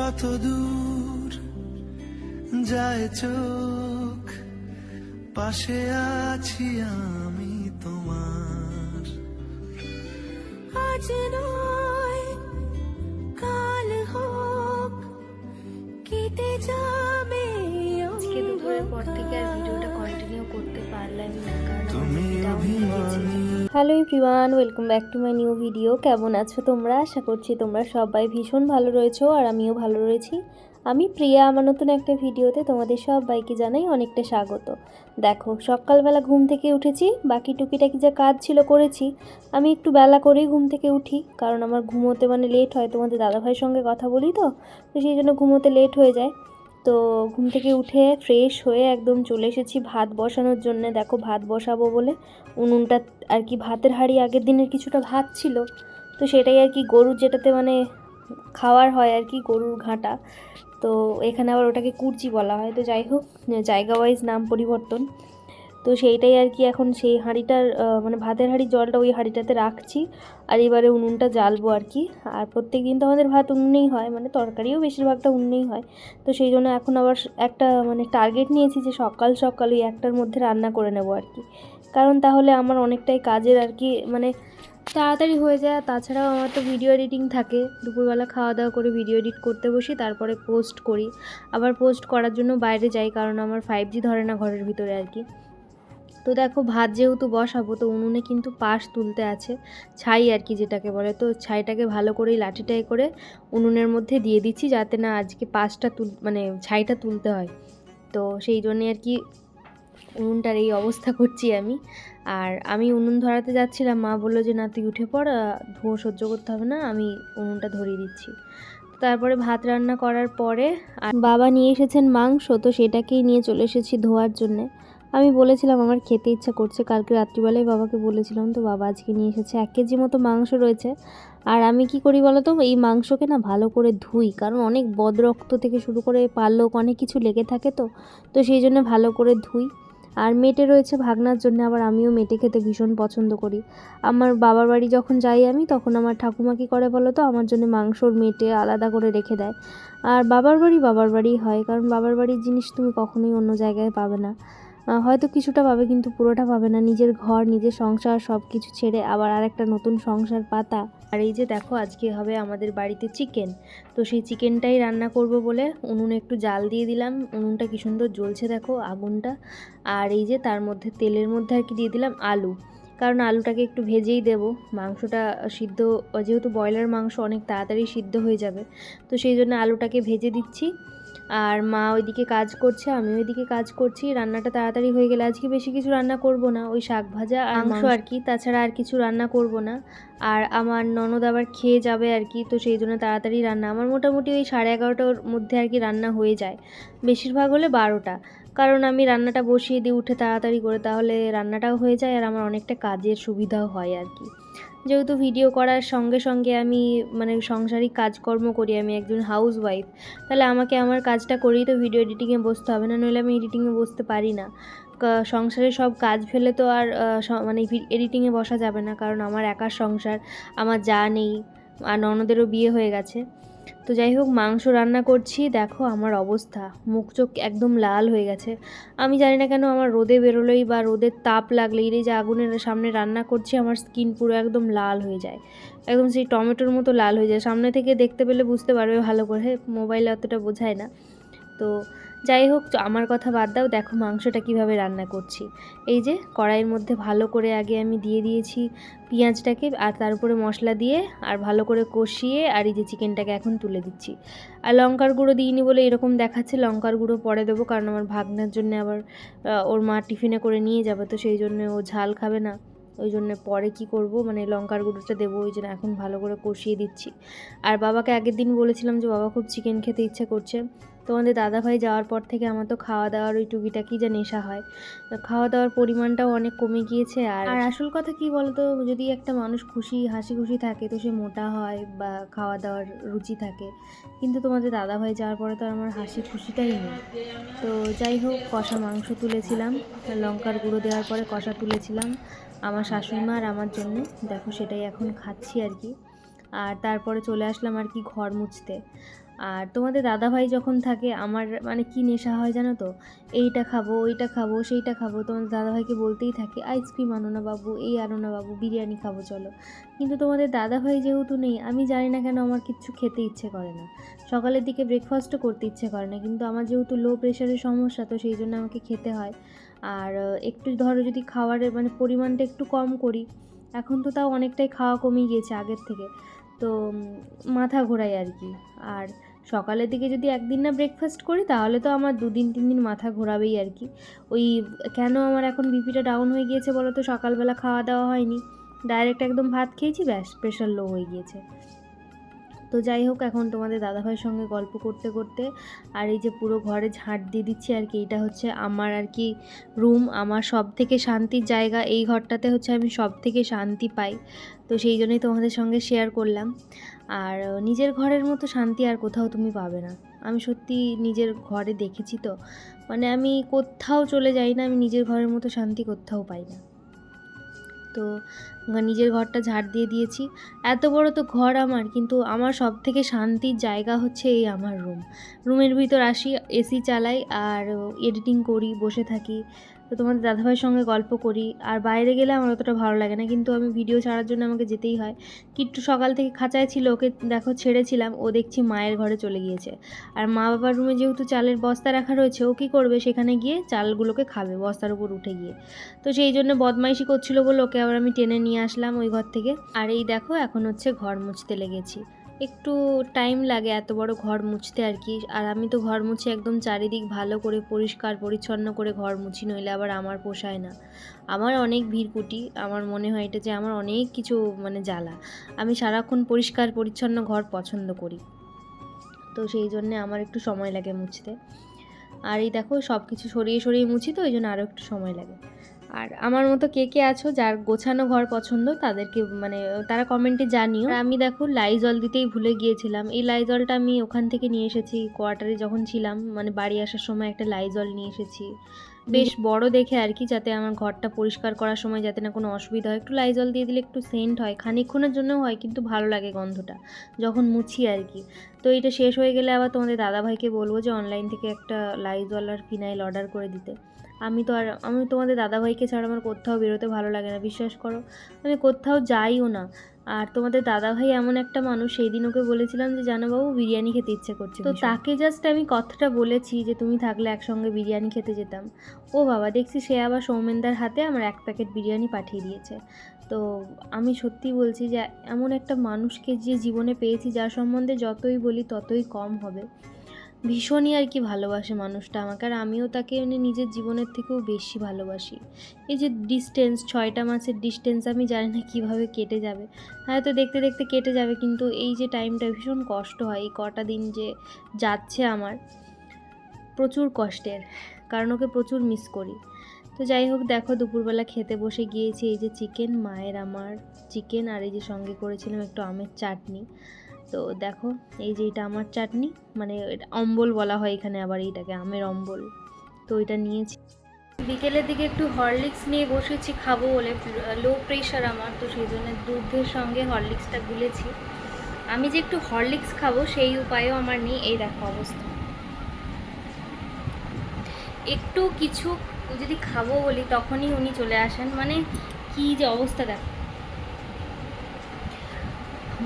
যত দূর যায় চোখ পাশে আছি আমি তোমার আজ নয় কাল হোক কেটে যাবে আজকে দুপুরের পর থেকে আর ভিডিওটা কন্টিনিউ করতে পারলাম না কারণ তুমি। অভিমানী hello everyone welcome back to my new video কেমন আছো তোমরা? আশা করছি তোমরা সবাই ভীষণ ভালো রয়েছো আর আমিও ভালো রয়েছি। আমি প্রিয়া, আমার নতুন একটা ভিডিওতে তোমাদের সবাইকে জানাই অনেকটা স্বাগত। দেখো, সকালবেলা ঘুম থেকে উঠেছি, বাকি টুকিটাকি যা কাজ ছিল করেছি, আমি একটু বেলা করেই ঘুম থেকে উঠি, কারণ আমার ঘুমোতে মানে লেট হয়। তোমাদের দাদাভাইয়ের সঙ্গে কথা বলি তো তো সেই জন্য ঘুমোতে লেট হয়ে যায়। তো ঘুম থেকে উঠে ফ্রেশ হয়ে একদম চলে এসেছি ভাত বসানোর জন্য। দেখো ভাত বসাবো বলে উনুনটা আর কি ভাতের হাঁড়ি আগের দিনের কিছুটা ভাত ছিল। তো সেটাই আর কি গরুর যেটাতে মানে খাওয়ার হয় আর কি গরুর ঘাঁটা। তো এখানে আবার ওটাকে কুরচি বলা হয়। তো যাই হোক জায়গা ওয়াইজ নাম পরিবর্তন। তো সেইটাই আর কি এখন সেই হাঁড়িটার মানে ভাতের হাঁড়ির জলটা ওই হাঁড়িটাতে রাখছি। আর এবারে উনুনটা জ্বালবো আর কি। আর প্রত্যেক দিন তো আমাদের ভাত উনুনেই হয় মানে তরকারিও বেশিরভাগটা উনুনেই হয়। তো সেই জন্য এখন আবার একটা মানে টার্গেট নিয়েছি যে সকাল সকাল ওই একটার মধ্যে রান্না করে নেব আর কি। কারণ তাহলে আমার অনেকটাই কাজের আর কি মানে তাড়াতাড়ি হয়ে যায়। তাছাড়াও আমার তো ভিডিও এডিটিং থাকে। দুপুরবেলা খাওয়া দাওয়া করে ভিডিও এডিট করতে বসি, তারপরে পোস্ট করি। আবার পোস্ট করার জন্য বাইরে যাই, কারণ আমার ফাইভ জি ধরে না ঘরের ভিতরে আর কি। তো দেখো ভাত যেহেতু বসাবো, তো উনুনে কিন্তু পাশ তুলতে আছে। ছাই আর কি যেটাকে বলে, তো ছাইটাকে ভালো করে লাঠিটাই করে উনুনের মধ্যে দিয়ে দিচ্ছি যাতে না আজকে পাশটা তুল মানে ছাইটা তুলতে হয়। তো সেই জন্যে আর কি উনুনটার এই অবস্থা করছি আমি। আর আমি উনুন ধরাতে যাচ্ছিলাম, মা বলল যে, না, তুই উঠে পড়, ধোঁয়া সহ্য করতে হবে না, আমি উনুনটা ধরিয়ে দিচ্ছি। তারপরে ভাত রান্না করার পরে বাবা নিয়ে এসেছেন মাংস, তো সেটাকেই নিয়ে চলে এসেছি ধোয়ার জন্যে। আমি বলেছিলাম আমার খেতে ইচ্ছা করছে, কালকে রাত্রিবেলায় বাবাকে বলেছিলাম তো, বাবা আজকে নিয়ে এসেছে এক কেজি মতো মাংস রয়েছে। আর আমি কি করি বলো তো, এই মাংসকে না ভালো করে ধুই, কারণ অনেক বদরক্ত থেকে শুরু করে পালক অনেক কিছু লেগে থাকে তো তো সেই জন্য ভালো করে ধুই। আর মেটে রয়েছে ভাগনার জন্য, আবার আমিও মেটে খেতে ভীষণ পছন্দ করি। আমার বাবার বাড়ি যখন যাই আমি, তখন আমার ঠাকুমা কী করে বলো তো, আমার জন্য মাংসর মেটে আলাদা করে রেখে দেয়। আর বাবার বাড়ি বাবার বাড়িই হয়, কারণ বাবার বাড়ির জিনিস তুমি কখনোই অন্য জায়গায় পাবে না। হয়তো কিছুটা পাবে কিন্তু পুরোটা পাবে না। নিজের ঘর, নিজের সংসার সব কিছু ছেড়ে আবার আরেকটা নতুন সংসার পাতা। আর এই যে দেখো, আজকে হবে আমাদের বাড়িতে চিকেন তো সেই চিকেনটাই রান্না করব বলে উনুনে একটু জাল দিয়ে দিলাম। উনুনটা কি সুন্দর জ্বলছে দেখো আগুনটা। আর এই যে তার মধ্যে তেলের মধ্যে আর কি দিয়ে দিলাম আলু। কারণ আলুটাকে একটু ভেজেই দেবো। মাংসটা সিদ্ধ, যেহেতু ব্রয়লার মাংস অনেক তাড়াতাড়ি সিদ্ধ হয়ে যাবে। তো সেই জন্য আলুটাকে ভেজে দিচ্ছি। আর মা ওইদিকে কাজ করছে আমি ওইদিকে কাজ করছি। রান্নাটা তাড়াতাড়ি হয়ে গেলে আজকে বেশি কিছু রান্না করব না ওই শাক ভাজা আর মাংস। আর কি তাছাড়া আর কিছু রান্না করব না। আর আমার ননদ আবার খেয়ে যাবে আর কি তো সেই জন্য তাড়াতাড়ি রান্না। আমার মোটামুটি ওই সাড়ে এগারোটার মধ্যে আর কি রান্না হয়ে যায় বেশিরভাগ হলে বারোটা। কারণ আমি রান্নাটা বসিয়ে দিই উঠে তাড়াতাড়ি করে তাহলে রান্নাটাও হয়ে যায় আর আমার অনেকটা কাজের সুবিধাও হয় আর কি। যেহেতু ভিডিও করার সঙ্গে সঙ্গে আমি মানে সংসারিক কাজকর্ম করি, আমি একজন হাউস ওয়াইফ তাহলে আমাকে আমার কাজটা করেই তো ভিডিও এডিটিংয়ে বসতে হবে, না নইলে আমি এডিটিংয়ে বসতে পারি না। সংসারে সব কাজ ফেলে তো আর মানে এডিটিংয়ে বসা যাবে না, কারণ আমার একার সংসার, আমার যা নেই, আর ননদেরও বিয়ে হয়ে গেছে। তো যাই হোক, মাংস রান্না করছি। দেখো আমার অবস্থা। মুখ চোখ একদম লাল হয়ে গেছে। আমি জানি না কেন আমার রোদে বেরোলেই বা রোদের তাপ লাগলেই এই যে আগুনের সামনে রান্না করছি, আমার স্কিন পুরো একদম লাল হয়ে যায়। একদম সেই টমেটোর মতো লাল হয়ে যায়। সামনে থেকে দেখতে পেলে বুঝতে পারবে ভালো করে। মোবাইলে অতটা বোঝায় না। তো যাই হোক আমার কথা বাদ দাও, দেখো মাংসটা কীভাবে রান্না করছি। এই যে, কড়াইয়ের মধ্যে ভালো করে আগে আমি দিয়ে দিয়েছি পেঁয়াজটাকে, আর তার উপরে মশলা দিয়ে, আর ভালো করে কষিয়ে, আর এই যে চিকেনটাকে এখন তুলে দিচ্ছি। আর লঙ্কার গুঁড়ো দিইনি বলে এরকম দেখাচ্ছে, লঙ্কার গুঁড়ো পরে দেবো, কারণ আমার ভাগনার জন্য আবার ওর মা টিফিনে করে নিয়ে যাবে, তো সেই জন্য ও ঝাল খাবে না। ওই জন্য পরে কি করব মানে লঙ্কার গুঁড়োটা দেবো, ওই জন্য এখন ভালো করে কষিয়ে দিচ্ছি। আর বাবাকে আগের দিন বলেছিলাম যে, বাবা খুব চিকেন খেতে ইচ্ছে করছে। তোমাদের দাদাভাই যাওয়ার পর থেকে আমার তো খাওয়া দাওয়ার ওই টুকিটাকি যা নেশা হয়। খাওয়া দাওয়ার পরিমাণটাও অনেক কমে গিয়েছে আর আর আসল কথা কি বলতো, যদি একটা মানুষ খুশি হাসি খুশি থাকে তো সে মোটা হয় বা খাওয়া দাওয়ার রুচি থাকে। কিন্তু তোমাদের দাদাভাই যাওয়ার পরে তো আমার হাসি খুশিটাই নেই। তো যাই হোক, কষা মাংস তুলেছিলাম, লঙ্কার গুঁড়ো দেওয়ার পরে কষা তুলেছিলাম। আমার শাশুড়ি মা আর আমার জন্য, দেখো সেটাই এখন খাচ্ছি আর কি। আর তারপরে চলে আসলাম আর কি ঘর মুছতে। আর তোমাদের দাদাভাই যখন থাকে, আমার মানে কি নেশা হয় জানো তো? এইটা খাব, ওইটা খাব, সেইটা খাব। তোমাদের দাদাভাইকে বলতেই থাকে, আইসক্রিম আনো না বাবু, এই আনো না বাবু, বিরিয়ানি খাব, চলো। কিন্তু তোমাদের দাদাভাই যেহেতু নেই, আমি জানি না কেন আমার কিচ্ছু খেতে ইচ্ছে করে না। সকালের দিকে ব্রেকফাস্টও করতে ইচ্ছে করে না, কিন্তু আমার যেহেতু লো প্রেশারের সমস্যা, তো সেই জন্য আমাকে খেতে হয়। আর, একটু ধরো যদি খাবারের মানে পরিমাণটা একটু কম করি এখন তো তাও অনেকটাই খাওয়া কমে গিয়েছে আগের থেকে। তো মাথা ঘোরাই আর কি। আর সকালের দিকে যদি একদিন না ব্রেকফাস্ট করি, তাহলে তো আমার দুদিন তিন দিন মাথা ঘোরাবেই আর কি। ওই, কেন আমার এখন বিপিটা ডাউন হয়ে গিয়েছে বলো তো? সকালবেলা খাওয়া দাওয়া হয়নি। ডাইরেক্ট একদম ভাত খেয়েছি, ব্যাস প্রেশার লো হয়ে গিয়েছে। তো যাই হোক, এখন তোমাদের দাদাভাইয়ের সঙ্গে গল্প করতে করতে আর এই যে পুরো ঘরে ঝাঁট দিয়ে দিচ্ছি আর কি এটা হচ্ছে আমার আর কি রুম আমার সব থেকে শান্তির জায়গা। এই ঘরটাতে হচ্ছে আমি সব থেকে শান্তি পাই। তো সেই জন্যই তোমাদের সঙ্গে শেয়ার করলাম। আর নিজের ঘরের মতো শান্তি আর কোথাও তুমি পাবে না। আমি সত্যি নিজের ঘরে দেখেছি তো। মানে আমি কোথাও চলে যাই না, আমি নিজের ঘরের মতো শান্তি কোথাও পাই না। তো নিজের ঘরটা ঝাড় দিয়ে দিয়েছি। এত বড় তো ঘর আমার, কিন্তু আমার সব থেকে শান্তির জায়গা হচ্ছে এই আমার রুম রুমের ভিতর আসি এসি চালাই আর এডিটিং করি, বসে থাকি। তো তোমাদের দাদাভাইয়ের সঙ্গে গল্প করি। আর বাইরে গেলে আমার অতটা ভালো লাগে না, কিন্তু আমি ভিডিও ছাড়ার জন্য আমাকে যেতেই হয়। কিট্টু সকাল থেকে খাঁচায় ছিল, ওকে দেখো ছেড়েছিলাম, ও দেখছি মায়ের ঘরে চলে গিয়েছে। আর মা বাবার রুমে যেহেতু চালের বস্তা রাখা রয়েছে, ও কী করবে? সেখানে গিয়ে চালগুলোকে খাবে, বস্তার উপর উঠে গিয়ে। তো সেই জন্য বদমাইশি করছিল বলে ওকে আবার আমি টেনে নিয়ে আসলাম ওই ঘর থেকে। আর এই দেখো, এখন হচ্ছে ঘর মুছতে লেগেছি। একটু টাইম লাগে এত বড় ঘর মুছতে আর কি। আর আমি তো ঘর মুছে একদম চারিদিক ভালো করে পরিষ্কার, পরিচ্ছন্ন করে ঘর মুছি, নইলে আবার আমার পোষায় না। আমার অনেক ভিড়কুটি, আমার মনে হয় এটা যে আমার অনেক কিছু মানে জ্বালা। আমি সারাক্ষণ পরিষ্কার, পরিচ্ছন্ন ঘর পছন্দ করি। তো সেই জন্যে আমার একটু সময় লাগে মুছতে। আর এই দেখো সব কিছু সরিয়ে সরিয়ে মুছি তো ওই জন্য আরও একটু সময় লাগে। আর আমার মতো কে কে আছো যার গোছানো ঘর পছন্দ, তাদেরকে মানে তারা কমেন্টে জানিও। আমি দেখো লাইজল দিতেই ভুলে গিয়েছিলাম। এই লাইজলটা আমি ওখান থেকে নিয়ে এসেছি, কোয়ার্টারে যখন ছিলাম মানে বাড়ি আসার সময় একটা লাইজল নিয়ে এসেছি। বেশ বড় দেখে আর কি, যাতে আমার ঘরটা পরিষ্কার করার সময় যাতে না কোনো অসুবিধা হয়। একটু লাইজল দিয়ে দিলে একটু সেন্ট হয়, খানিকক্ষণের জন্যও হয়, কিন্তু ভালো লাগে গন্ধটা, যখন মুছি আর কি। তো এটা শেষ হয়ে গেলে আবার তোমাদের দাদাভাইকে বলব যে অনলাইন থেকে একটা লাইজল আর ফিনাইল অর্ডার করে দিতে। আমি তো আর আমি তোমাদের দাদাভাইকে ছাড়া আমার কোথাও বেরোতে ভালো লাগে না বিশ্বাস করো। আমি কোথাও যাইও না। আর তোমাদের দাদাভাই এমন একটা মানুষ সেই দিন ওকে বলেছিলাম যে জানো বাবু বিরিয়ানি খেতে ইচ্ছে করছে তো তাকে জাস্ট আমি কথাটা বলেছি যে তুমি থাকলে একসঙ্গে বিরিয়ানি খেতে যেতাম। ও বাবা দেখছি সে আবার সৌমেনদার হাতে আমার এক প্যাকেট বিরিয়ানি পাঠিয়ে দিয়েছে। তো আমি সত্যি বলছি যে এমন একটা মানুষকে যে জীবনে পেয়েছি যার সম্বন্ধে যতই বলি ততই কম হবে। ভীষণই আর কি ভালোবাসে মানুষটা আমাকে, আর আমিও তাকে মানে নিজের জীবনের থেকেও বেশি ভালোবাসি। এই যে ডিস্টেন্স ছয়টা মাসের ডিস্টেন্স আমি জানি না কীভাবে কেটে যাবে। হয়তো দেখতে দেখতে কেটে যাবে, কিন্তু এই যে টাইমটা ভীষণ কষ্ট হয়, এই কটা দিন যে যাচ্ছে আমার, প্রচুর কষ্টের, কারণ ওকে প্রচুর মিস করি। তো যাই হোক, দেখো দুপুরবেলা খেতে বসে গিয়েছি, এই যে চিকেন মায়ের আমার চিকেন আর এই যে সঙ্গে করেছিলাম একটু আমের চাটনি। তো দেখো, এই যে এটা আমার চাটনি মানে অম্বল বলা হয় এখানে আবার এইটাকে, আমের অম্বল। তো এটা নিয়েছি। বিকেলের দিকে একটু হরলিক্স নিয়ে বসেছি, খাব বলে লো প্রেশার আমার, তো সেই জন্য দুধের সঙ্গে হরলিক্সটা গুলেছি। আমি যে একটু হরলিক্স খাব, সেই উপায়ও আমার নেই, এই দেখো অবস্থা। একটু কিছু যদি খাব বলি, তখনই উনি চলে আসেন মানে কি যে অবস্থা দেখো।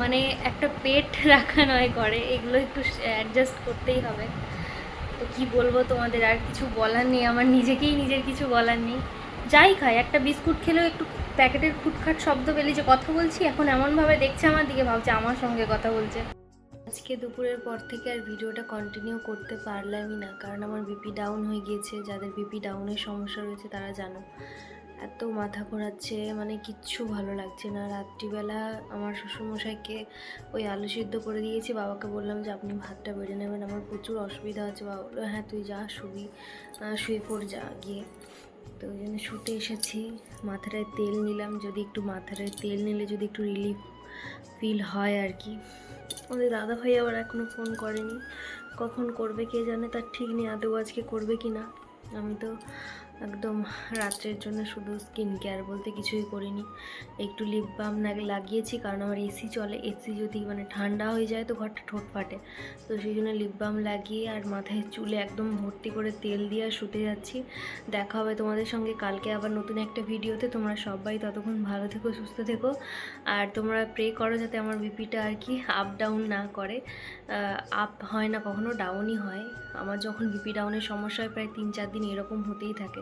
মানে একটা পেট রাখা নয় করে এগুলো একটু অ্যাডজাস্ট করতেই হবে। তো কি বলব তোমাদের, আর কিছু বলার নেই, আমার নিজেকেই নিজের কিছু বলার নেই। যাই খাই, একটা বিস্কুট খেলেও একটু প্যাকেটের খুটখাট শব্দ পেলে যে কথা বলছি, এখন এমনভাবে দেখছে আমার দিকে, ভাবছে আমার সঙ্গে কথা বলছে। আজকে দুপুরের পর থেকে আর ভিডিওটা কন্টিনিউ করতে পারলামই না, কারণ আমার বিপি ডাউন হয়ে গিয়েছে, যাদের বিপি ডাউনের সমস্যা রয়েছে তারা জানো। এত মাথা ঘোরাচ্ছে মানে কিচ্ছু ভালো লাগছে না। রাত্রিবেলা আমার শ্বশুরমশাইকে ওই আলু সিদ্ধ করে দিয়েছি, বাবাকে বললাম যে, আপনি ভাতটা বেড়ে নেবেন, আমার প্রচুর অসুবিধা হচ্ছে। বাবা বলল হ্যাঁ তুই যা, শুবি। শুয়ে পড় যা গিয়ে। তো ওই জন্য শুতে এসেছি। মাথাটায় তেল নিলাম, যদি একটু মাথাটায় তেল নিলে যদি একটু রিলিফ ফিল হয় আর কি। ওদের দাদা ভাই আবার এখনও ফোন করেনি। কখন করবে কে জানে, তার ঠিক নেই, আদৌ আজকে করবে কি না। আমি তো একদম রাত্রের জন্য শুধু স্কিন কেয়ার বলতে কিছুই করিনি। একটু লিপ বাম লাগিয়েছি কারণ আমার এসি চলে। এসি যদি মানে ঠান্ডা হয়ে যায় তো ঘরটা ঠোঁট ফাটে। তো সেই জন্য লিপ বাম লাগিয়ে আর মাথায় চুলে একদম ভর্তি করে তেল দিয়ে আর শুতে যাচ্ছি। দেখা হবে তোমাদের সঙ্গে। কালকে আবার নতুন একটা ভিডিওতে। তোমরা সবাই ততক্ষণ ভালো থেকো, সুস্থ থেকো। আর তোমরা প্রে করো যাতে আমার বিপিটা আর কি আপ ডাউন না করে। আপ হয় না, কখনো ডাউনই হয়। আমার যখন বিপি ডাউনের সমস্যা হয়, প্রায় তিন চার দিন এরকম হতেই থাকে।